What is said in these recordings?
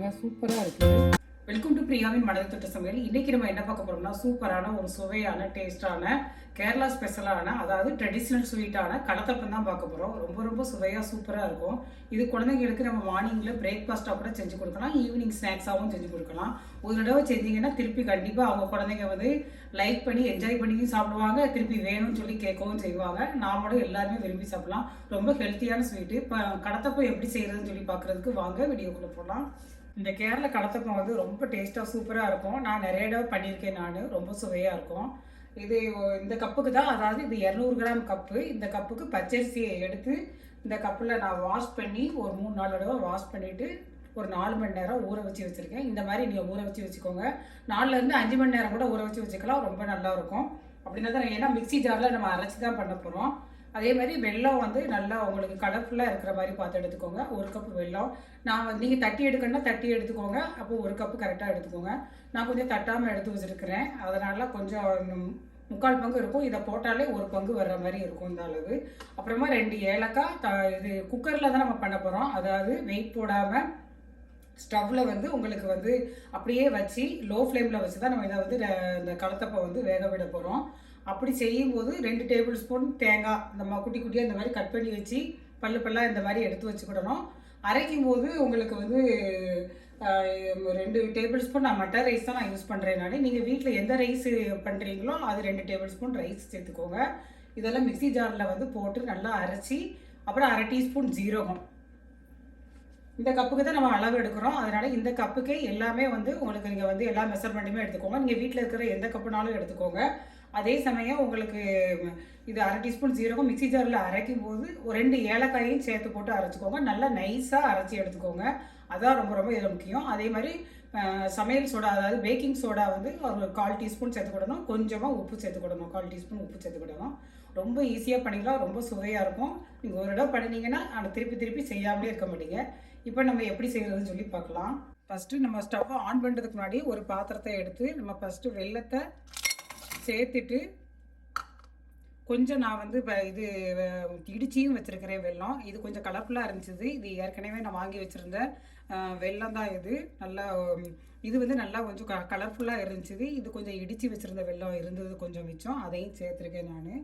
பாருங்கள் சூப்பராக இருக்குது வெல்கம் டு பிரியாவின் மனது தொட்ட சமையல். இன்னைக்கு நம்ம என்ன பார்க்க போறோம்னா சூப்பரான ஒரு சுவையான டேஸ்டான கேரளா ஸ்பெஷலான அதாவது ட்ரெடிஷ்னல் ஸ்வீட்டான கடத்தப்பம் தான் பார்க்க போறோம். ரொம்ப ரொம்ப சுவையாக சூப்பராக இருக்கும். இது குழந்தைங்களுக்கு நம்ம மார்னிங்கில் பிரேக்ஃபாஸ்ட்டாக கூட செஞ்சு கொடுக்கலாம். ஈவினிங் ஸ்நாக்ஸாகவும் செஞ்சு கொடுக்கலாம். ஒரு தடவை செஞ்சீங்கன்னா திருப்பி கண்டிப்பாக அவங்க குழந்தைங்க வந்து லைக் பண்ணி என்ஜாய் பண்ணியும் சாப்பிடுவாங்க. திருப்பி வேணும்னு சொல்லி கேட்கவும் செய்வாங்க. நாமளும் எல்லாருமே விரும்பி சாப்பிடலாம். ரொம்ப ஹெல்த்தியான ஸ்வீட்டு இப்போ கடத்தப்பம் எப்படி செய்யறதுன்னு சொல்லி பார்க்குறதுக்கு வாங்க வீடியோக்குள்ளே போகலாம் இந்த கேரள கடத்தப்பம் வந்து ரொம்ப டேஸ்ட்டாக சூப்பராக இருக்கும். நான் நிறைய தடவை பண்ணியிருக்கேன் நான். ரொம்ப சுவையாக இருக்கும். இது இந்த கப்புக்கு தான் அதாவது இது இரநூறு கிராம் கப்பு. இந்த கப்புக்கு பச்சரிசியை எடுத்து இந்த கப்பில் நான் வாஷ் பண்ணி ஒரு மூணு நாலு தடவை வாஷ் பண்ணிவிட்டு ஒரு நாலு மணி நேரம் ஊற வச்சு வச்சுருக்கேன். இந்த மாதிரி நீங்கள் ஊற வச்சு வச்சுக்கோங்க. நாலுலேருந்து அஞ்சு மணி நேரம் கூட ஊற வச்சு வச்சுக்கலாம். ரொம்ப நல்லா இருக்கும். அப்படின்னா தான் ஏன்னா மிக்ஸி ஜாரில் நம்ம அரைச்சி தான் பண்ண போகிறோம் அதே மாதிரி வெல்லம் வந்து நல்லா உங்களுக்கு கலர்ஃபுல்லாக இருக்கிற மாதிரி பார்த்து எடுத்துக்கோங்க. ஒரு கப்பு வெல்லம். நான் வந்து நீங்கள் தட்டி எடுக்கணும்னா தட்டி எடுத்துக்கோங்க. அப்போ ஒரு கப்பு கரெக்டாக எடுத்துக்கோங்க. நான் கொஞ்சம் தட்டாமல் எடுத்து வச்சுருக்கிறேன். அதனால் கொஞ்சம் முக்கால் பங்கு இருக்கும். இதை போட்டாலே ஒரு பங்கு வர்ற மாதிரி இருக்கும் இந்த அளவு. அப்புறமா ரெண்டு ஏலக்காய் த இது குக்கரில் தான் நம்ம பண்ண போகிறோம் அதாவது வெயிட் போடாமல் ஸ்டவ்வில் வந்து உங்களுக்கு வந்து அப்படியே வச்சு லோ ஃப்ளேமில் வச்சு தான் நம்ம இதை வந்து இந்த கலத்தப்பை வந்து வேக விட போகிறோம் அப்படி செய்யும்போது ரெண்டு டேபிள் ஸ்பூன் தேங்காய் இந்த குட்டி குட்டியாக இந்த மாதிரி கட் பண்ணி வச்சு பல்லு பல்லாக இந்த மாதிரி எடுத்து வச்சுக்கிடணும். அரைக்கும் போது உங்களுக்கு வந்து ரெண்டு டேபிள் ஸ்பூன் நான் மட்டர் ரைஸ் தான் நான் யூஸ் பண்ணுறேன் நான். நீங்கள் வீட்டில் எந்த ரைஸ் பண்ணுறீங்களோ அது ரெண்டு டேபிள் ஸ்பூன் ரைஸ் சேர்த்துக்கோங்க. இதெல்லாம் மிக்சி ஜாரில் வந்து போட்டு நல்லா அரைச்சி அப்புறம் அரை டீஸ்பூன் ஜீரகம். இந்த கப்புக்கு தான் நம்ம அளவு எடுக்கிறோம். அதனால் இந்த கப்புக்கே எல்லாமே வந்து உங்களுக்கு நீங்கள் வந்து எல்லா மெஷர்மெண்ட்டுமே எடுத்துக்கோங்க. நீங்கள் வீட்டில் இருக்கிற எந்த கப்புனாலும் எடுத்துக்கோங்க. அதே சமயம் உங்களுக்கு இது அரை டீஸ்பூன் ஜீரகம் மிக்ஸி ஜாரில் அரைக்கும் போது ஒரு ரெண்டு ஏலக்காயையும் சேர்த்து போட்டு அரைச்சிக்கோங்க. நல்லா நைஸாக அரைச்சி எடுத்துக்கோங்க. அதான் ரொம்ப ரொம்ப இதில் முக்கியம். அதே மாதிரி சமையல் சோடா அதாவது பேக்கிங் சோடா வந்து ஒரு கால் டீஸ்பூன் சேர்த்துக்கிடணும் கொஞ்சமாக உப்பு சேர்த்துக்கிடணும் கால் டீஸ்பூன் உப்பு சேர்த்துக்கிடணும் ரொம்ப ஈஸியாக பண்ணிக்கலாம். ரொம்ப சுவையாக இருக்கும். நீங்கள் ஒரு இடம் பண்ணினீங்கன்னா அதை திருப்பி திருப்பி செய்யாமலே இருக்க மாட்டீங்க. இப்போ நம்ம எப்படி செய்கிறதுன்னு சொல்லி பார்க்கலாம். ஃபஸ்ட்டு நம்ம ஸ்டவ் ஆன் பண்ணுறதுக்கு முன்னாடி ஒரு பாத்திரத்தை எடுத்து நம்ம ஃபஸ்ட்டு வெள்ளத்தை சேர்த்துட்டு கொஞ்சம் நான் வந்து இப்போ இது இடிச்சியும் வச்சுருக்கிறேன் வெல்லம். இது கொஞ்சம் கலர்ஃபுல்லாக இருந்துச்சு. இது ஏற்கனவே நான் வாங்கி வச்சுருந்த வெள்ளம் வெல்லம் தான் இது. நல்லா இது வந்து நல்லா கொஞ்சம் க கலர்ஃபுல்லாக இருந்துச்சு. இது கொஞ்சம் இடித்து வச்சுருந்த வெல்லம் இருந்தது கொஞ்சம் மிச்சம். அதையும் சேர்த்துருக்கேன் நான்.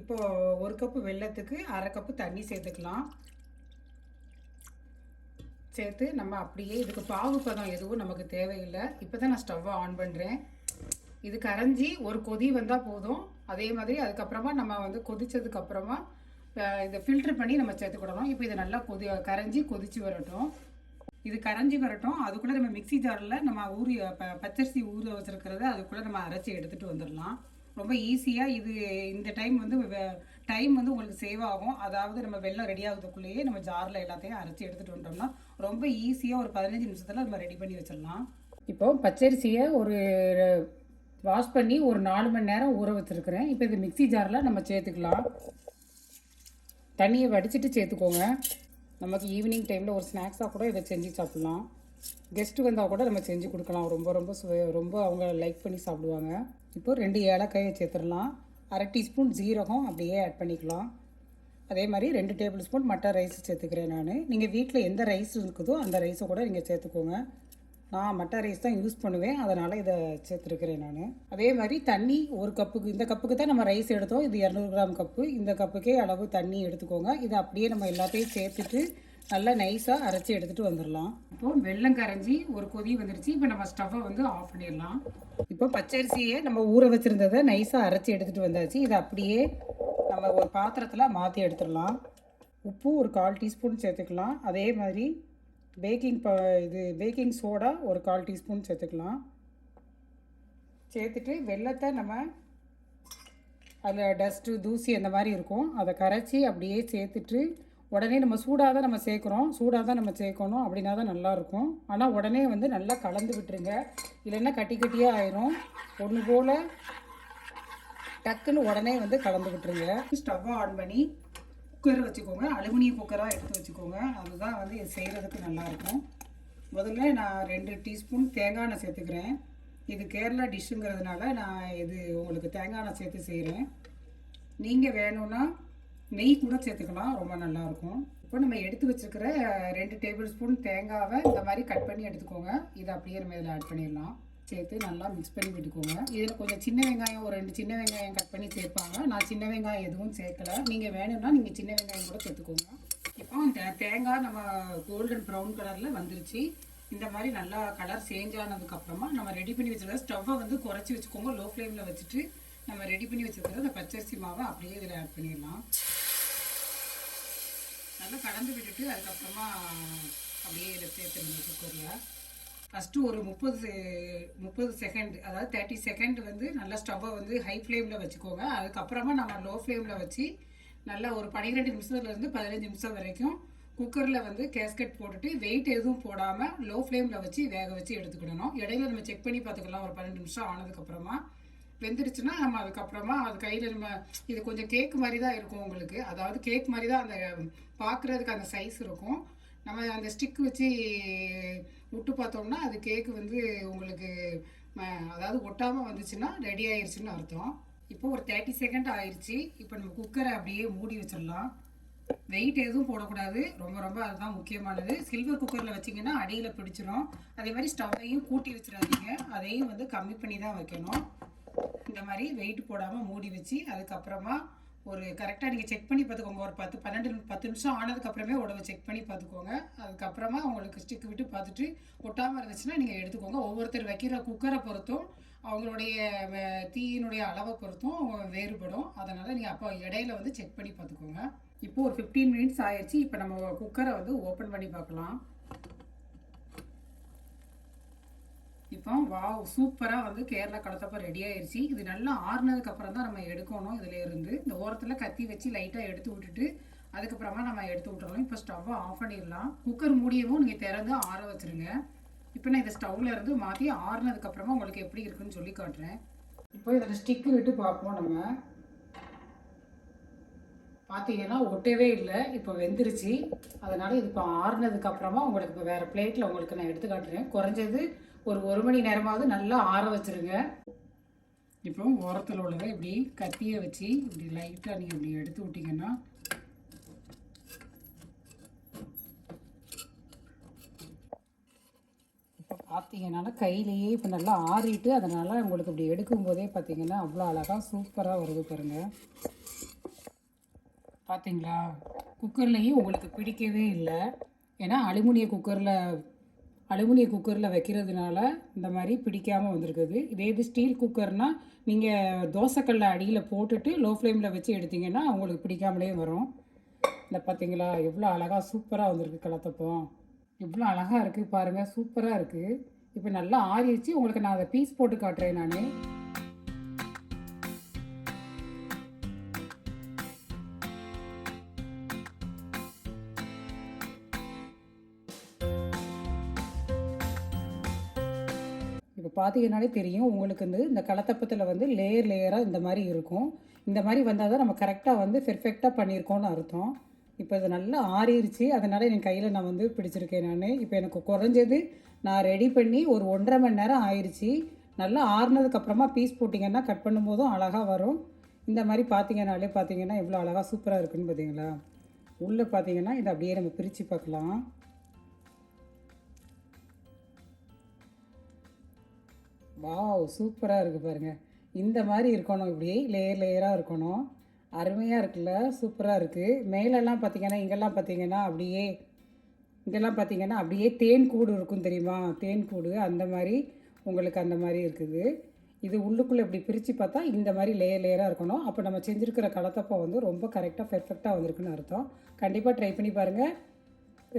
இப்போது ஒரு கப்பு வெல்லத்துக்கு அரை கப்பு தண்ணி சேர்த்துக்கலாம். சேர்த்து நம்ம அப்படியே இதுக்கு பாகு பதம் எதுவும் நமக்கு தேவையில்லை. இப்போ தான் நான் ஸ்டவ்வை ஆன் பண்ணுறேன் இது கரைஞ்சி ஒரு கொதி வந்தால் போதும். அதே மாதிரி அதுக்கப்புறமா நம்ம வந்து கொதிச்சதுக்கு அப்புறமா இதை ஃபில்டர் பண்ணி நம்ம சேர்த்துக்கிடணும். இப்போ இதை நல்லா கொதி கரைஞ்சி கொதிச்சு வரட்டும். இது கரைஞ்சி வரட்டும். அதுக்குள்ளே நம்ம மிக்ஸி ஜாரில் நம்ம ஊறி ப பச்சரிசி ஊற வச்சுருக்கிறத அதுக்குள்ளே நம்ம அரைச்சி எடுத்துகிட்டு வந்துடலாம். ரொம்ப ஈஸியாக இது இந்த டைம் வந்து டைம் வந்து உங்களுக்கு சேவ் ஆகும். அதாவது நம்ம வெள்ளம் ரெடி ஆகுறதுக்குள்ளேயே நம்ம ஜாரில் எல்லாத்தையும் அரைச்சி எடுத்துகிட்டு வந்துட்டோம்னா ரொம்ப ஈஸியாக ஒரு பதினஞ்சு நிமிஷத்தில் நம்ம ரெடி பண்ணி வச்சிடலாம். இப்போ பச்சரிசியை ஒரு வாஷ் பண்ணி ஒரு நாலு மணி நேரம் ஊற வச்சுருக்கிறேன். இப்போ இது மிக்ஸி ஜாரில் நம்ம சேர்த்துக்கலாம். தண்ணியை வடிச்சிட்டு சேர்த்துக்கோங்க. நமக்கு ஈவினிங் டைமில் ஒரு ஸ்நாக்ஸாக கூட இதை செஞ்சு சாப்பிட்லாம். கெஸ்ட்டு வந்தால் கூட நம்ம செஞ்சு கொடுக்கலாம். ரொம்ப ரொம்ப சுவை ரொம்ப அவங்க லைக் பண்ணி சாப்பிடுவாங்க. இப்போ ரெண்டு ஏலக்காயை சேர்த்துடலாம். அரை டீஸ்பூன் ஜீரகம் அப்படியே ஆட் பண்ணிக்கலாம். அதே மாதிரி ரெண்டு டேபிள் ஸ்பூன் மட்டன் ரைஸ் சேர்த்துக்கிறேன் நான். நீங்கள் வீட்டில் எந்த ரைஸ் இருக்குதோ அந்த ரைஸை கூட நீங்கள் சேர்த்துக்கோங்க. நான் மட்டை ரைஸ் தான் யூஸ் பண்ணுவேன். அதனால் இதை சேர்த்துருக்கிறேன் நான். அதே மாதிரி தண்ணி ஒரு கப்புக்கு இந்த கப்புக்கு தான் நம்ம ரைஸ் எடுத்தோம். இது இரநூறு கிராம் கப்பு இந்த கப்புக்கே அளவு தண்ணி எடுத்துக்கோங்க. இதை அப்படியே நம்ம எல்லாத்தையும் சேர்த்துட்டு நல்லா நைஸாக அரைச்சி எடுத்துகிட்டு வந்துடலாம். இப்போ வெள்ளம் கரைஞ்சி ஒரு கொதி வந்துருச்சு. இப்போ நம்ம ஸ்டவ்வை வந்து ஆஃப் பண்ணிடலாம். இப்போ பச்சரிசியை நம்ம ஊற வச்சுருந்ததை நைஸாக அரைச்சி எடுத்துகிட்டு வந்தாச்சு. இதை அப்படியே நம்ம ஒரு பாத்திரத்தில் மாற்றி எடுத்துடலாம். உப்பு ஒரு கால் டீஸ்பூன் சேர்த்துக்கலாம். அதே மாதிரி பேக்கிங் ப இது பேக்கிங் சோடா ஒரு கால் டீஸ்பூன் சேர்த்துக்கலாம். சேர்த்துட்டு வெல்லத்தை நம்ம அதில் டஸ்ட்டு தூசி அந்த மாதிரி இருக்கும். அதை கரைச்சி அப்படியே சேர்த்துட்டு உடனே நம்ம சூடாக தான் நம்ம சேர்க்குறோம். சூடாக தான் நம்ம சேர்க்கணும். அப்படின்னா தான் நல்லாயிருக்கும். ஆனால் உடனே வந்து நல்லா கலந்து விட்டுருங்க. இல்லைன்னா கட்டி கட்டியாக ஆயிரும். ஒன்று போல் டக்குன்னு உடனே வந்து கலந்து விட்டுருங்க. ஸ்டவ்வை ஆன் பண்ணி குக்கர் வச்சுக்கோங்க. அலுமினிய குக்கராக எடுத்து வச்சுக்கோங்க. அதுதான் வந்து இது செய்கிறதுக்கு நல்லாயிருக்கும். முதல்ல நான் ரெண்டு டீஸ்பூன் தேங்காய் எண்ணெய் சேர்த்துக்கிறேன். இது கேரளா டிஷ்ஷுங்கிறதுனால நான் இது உங்களுக்கு தேங்காய் எண்ணெய் சேர்த்து செய்கிறேன் நீங்கள் வேணும்னா நெய் கூட சேர்த்துக்கலாம். ரொம்ப நல்லாயிருக்கும். இப்போ நம்ம எடுத்து வச்சிருக்கிற ரெண்டு டேபிள் ஸ்பூன் தேங்காவை இந்த மாதிரி கட் பண்ணி எடுத்துக்கோங்க. இதை அப்படியே நம்ம இதில் ஆட் பண்ணிடலாம். சேர்த்து நல்லா மிக்ஸ் பண்ணி விட்டுக்கோங்க. இதில் கொஞ்சம் சின்ன வெங்காயம் ஒரு ரெண்டு சின்ன வெங்காயம் கட் பண்ணி சேர்ப்பாங்க. நான் சின்ன வெங்காயம் எதுவும் சேர்க்கல. நீங்கள் வேணும்னா நீங்கள் சின்ன வெங்காயம் கூட சேர்த்துக்கோங்க. இப்போ தேங்காய் நம்ம கோல்டன் ப்ரௌன் கலரில் வந்துருச்சு. இந்த மாதிரி நல்லா கலர் சேஞ்ச் ஆனதுக்கப்புறமா நம்ம ரெடி பண்ணி வச்சுருக்க ஸ்டவ்வை வந்து குறைச்சி வச்சுக்கோங்க. லோ ஃப்ளேமில் வச்சுட்டு நம்ம ரெடி பண்ணி வச்சுருக்கிற அந்த பச்சரிசி மாவை அப்படியே இதில் ஆட் பண்ணிடலாம். நல்லா கலந்து விட்டுட்டு அதுக்கப்புறமா அப்படியே இதை சேர்த்துருங்க குக்கரில் ஃபஸ்ட்டு ஒரு முப்பது முப்பது செகண்ட் அதாவது தேர்ட்டி செகண்ட் வந்து நல்லா ஸ்டவ்வை வந்து ஹை ஃப்ளேமில் வச்சுக்கோங்க. அதுக்கப்புறமா நம்ம லோ ஃப்ளேமில் வச்சு நல்லா ஒரு பன்னிரெண்டு நிமிஷத்துலேருந்து பதினஞ்சு நிமிஷம் வரைக்கும் குக்கரில் வந்து கேஸ்கெட் போட்டுட்டு வெயிட் எதுவும் போடாமல் லோ ஃப்ளேமில் வச்சு வேக வச்சு எடுத்துக்கிடணும். இடையில நம்ம செக் பண்ணி பார்த்துக்கலாம். ஒரு பன்னெண்டு நிமிஷம் ஆனதுக்கப்புறமா வெந்துருச்சுன்னா நம்ம அதுக்கப்புறமா அது கையில் நம்ம இது கொஞ்சம் கேக் மாதிரி தான் இருக்கும் உங்களுக்கு. அதாவது கேக் மாதிரி தான் அந்த பார்க்குறதுக்கு அந்த சைஸ் இருக்கும். நம்ம அந்த ஸ்டிக் வச்சு விட்டு பார்த்தோம்னா அது கேக்கு வந்து உங்களுக்கு அதாவது ஒட்டாமல் வந்துச்சுன்னா ரெடி ஆயிடுச்சுன்னு அர்த்தம். இப்போ ஒரு தேர்ட்டி செகண்ட் ஆயிடுச்சு இப்போ நம்ம குக்கரை அப்படியே மூடி வச்சிடலாம். வெயிட் எதுவும் போடக்கூடாது. ரொம்ப ரொம்ப அதுதான் முக்கியமானது. சில்வர் குக்கரில் வச்சிங்கன்னா அடியில் பிடிச்சிரும். அதே மாதிரி ஸ்டவ்வையும் கூட்டி வச்சிடாதீங்க. அதையும் வந்து கம்மி பண்ணி தான் வைக்கணும். இந்த மாதிரி வெயிட் போடாமல் மூடி வச்சு அதுக்கப்புறமா ஒரு கரெக்டாக நீங்கள் செக் பண்ணி பார்த்துக்கோங்க. ஒரு பத்து பன்னெண்டு பத்து நிமிஷம் ஆனதுக்கப்புறமே உடவை செக் பண்ணி பார்த்துக்கோங்க. அதுக்கப்புறமா உங்களுக்கு ஸ்டிக் விட்டு பார்த்துட்டு ஒட்டாமல் இருந்துச்சுன்னா நீங்கள் எடுத்துக்கோங்க. ஒவ்வொருத்தர் வைக்கிற குக்கரை பொறுத்தும் அவங்களுடைய தீயினுடைய அளவை பொறுத்தும் வேறுபடும். அதனால் நீங்கள் அப்போ இடையில வந்து செக் பண்ணி பார்த்துக்கோங்க. இப்போ ஒரு ஃபிஃப்டீன் மினிட்ஸ் ஆயிடுச்சு. இப்போ நம்ம குக்கரை வந்து ஓப்பன் பண்ணி பார்க்கலாம். இப்போ வாவ் சூப்பராக வந்து கேரளா கலத்தப்போ ரெடி ஆயிடுச்சு இது நல்லா ஆறுனதுக்கு அப்புறம் தான் நம்ம எடுக்கணும் இதில் இருந்து இந்த ஓரத்தில் கத்தி வச்சு லைட்டாக எடுத்து விட்டுட்டு அதுக்கப்புறமா நம்ம எடுத்து விட்டுறோம் இப்போ ஸ்டவ்வை ஆஃப் பண்ணிடலாம். குக்கர் மூடியவும் நீங்கள் திறந்து ஆற வச்சுருங்க. இப்போ நான் இதை ஸ்டவ்ல இருந்து மாற்றி ஆறுனதுக்கப்புறமா உங்களுக்கு எப்படி இருக்குன்னு சொல்லி காட்டுறேன். இப்போ இதில் ஸ்டிக்கு விட்டு பார்ப்போம் நம்ம. பார்த்தீங்கன்னா ஒட்டவே இல்லை. இப்போ வெந்துருச்சு. அதனால் இது இப்போ ஆறுனதுக்கு அப்புறமா உங்களுக்கு இப்போ வேற பிளேட்டில் உங்களுக்கு நான் எடுத்து காட்டுறேன். குறைஞ்சது ஒரு ஒரு மணி நேரமாவது நல்லா ஆற வச்சுருங்க. இப்போ ஓரத்தில் உள்ளதை இப்படி கத்தியை வச்சு இப்படி லைட்டாக நீங்கள் இப்படி எடுத்து விட்டிங்கன்னா இப்போ பார்த்தீங்கன்னா கையிலேயே இப்போ நல்லா ஆறிட்டு அதனால் உங்களுக்கு இப்படி எடுக்கும்போதே பார்த்தீங்கன்னா அவ்வளோ அழகாக சூப்பராக வருது பாருங்கள் பார்த்தீங்களா குக்கர்லேயும் உங்களுக்கு பிடிக்கவே இல்லை. ஏன்னா அலுமினிய குக்கரில் அலுமினிய குக்கரில் வைக்கிறதுனால இந்த மாதிரி பிடிக்காமல் வந்திருக்குது. இதே இது ஸ்டீல் குக்கர்னால் நீங்கள் தோசைக்கல்ல அடியில் போட்டுட்டு லோ ஃப்ளேமில் வச்சு எடுத்தீங்கன்னா உங்களுக்கு பிடிக்காமலே வரும். இந்த பார்த்தீங்களா எவ்வளோ அழகாக சூப்பராக வந்திருக்கு கலத்தப்பம் எவ்வளோ அழகாக இருக்குது பாருங்கள் சூப்பராக இருக்குது இப்போ நல்லா ஆறிடுச்சு. உங்களுக்கு நான் அதை பீஸ் போட்டு காட்டுறேன் நான். பார்த்தீங்கன்னாலே தெரியும். உங்களுக்கு வந்து இந்த கலத்தப்பத்தில் வந்து லேயர் லேயராக இந்த மாதிரி இருக்கும். இந்த மாதிரி வந்தால் தான் நம்ம கரெக்டாக வந்து பெர்ஃபெக்டாக பண்ணியிருக்கோம்னு அர்த்தம். இப்போ இது நல்லா ஆறிடுச்சு அதனால் என் கையில் நான் வந்து பிடிச்சிருக்கேன் நான். இப்போ எனக்கு குறைஞ்சது நான் ரெடி பண்ணி ஒரு ஒன்றரை மணி நேரம் ஆயிடுச்சு நல்லா ஆறுனதுக்கப்புறமா பீஸ் போட்டிங்கன்னா கட் பண்ணும்போதும் அழகாக வரும். இந்த மாதிரி பார்த்தீங்கன்னாலே பார்த்தீங்கன்னா எவ்வளோ அழகாக சூப்பராக இருக்குன்னு பார்த்தீங்களா உள்ளே பார்த்தீங்கன்னா இதை அப்படியே நம்ம பிரித்து பார்க்கலாம். வாவ் சூப்பராக இருக்குது பாருங்கள் இந்த மாதிரி இருக்கணும் இப்படி லேயர் லேயராக இருக்கணும். அருமையாக இருக்குல்ல சூப்பராக இருக்குது மேலெல்லாம் பார்த்திங்கன்னா இங்கெல்லாம் பார்த்திங்கன்னா அப்படியே இங்கெல்லாம் பார்த்திங்கன்னா அப்படியே தேன் கூடு இருக்கும் தெரியுமா? தேன் கூடு அந்த மாதிரி உங்களுக்கு அந்த மாதிரி இருக்குது. இது உள்ளுக்குள்ளே இப்படி பிரித்து பார்த்தா இந்த மாதிரி லேயர் லேயராக இருக்கணும். அப்போ நம்ம செஞ்சுருக்கிற கலத்தப்போ வந்து ரொம்ப கரெக்டாக பெர்ஃபெக்டாக வந்திருக்குன்னு அர்த்தம். கண்டிப்பாக ட்ரை பண்ணி பாருங்கள்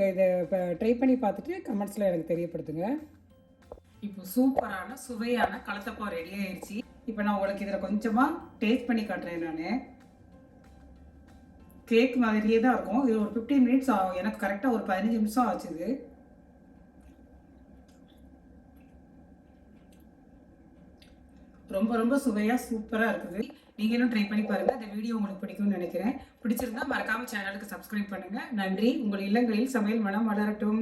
இதை இப்போ ட்ரை பண்ணி பார்த்துட்டு கமெண்ட்ஸில் எனக்கு தெரியப்படுத்துங்க. இப்போ சூப்பரான சுவையான கலத்தப்பம் ரெடி ஆயிடுச்சு இப்போ நான் உங்களுக்கு இதில் கொஞ்சமாக டேஸ்ட் பண்ணி காட்டுறேன் நான். கேக் மாதிரியே தான் இருக்கும். இது ஒரு ஃபிஃப்டீன் மினிட்ஸ் ஆகும். எனக்கு கரெக்டாக ஒரு பதினஞ்சு நிமிஷம் ஆச்சுது ரொம்ப ரொம்ப சுவையாக சூப்பராக இருக்குது. நீங்களும் ட்ரை பண்ணி பாருங்கள் இந்த வீடியோ உங்களுக்கு பிடிக்கும்னு நினைக்கிறேன். பிடிச்சிருந்தா மறக்காமல் சேனலுக்கு சப்ஸ்கிரைப் பண்ணுங்கள் நன்றி. உங்கள் இல்லங்களில் சமையல் மனம் வளரட்டும்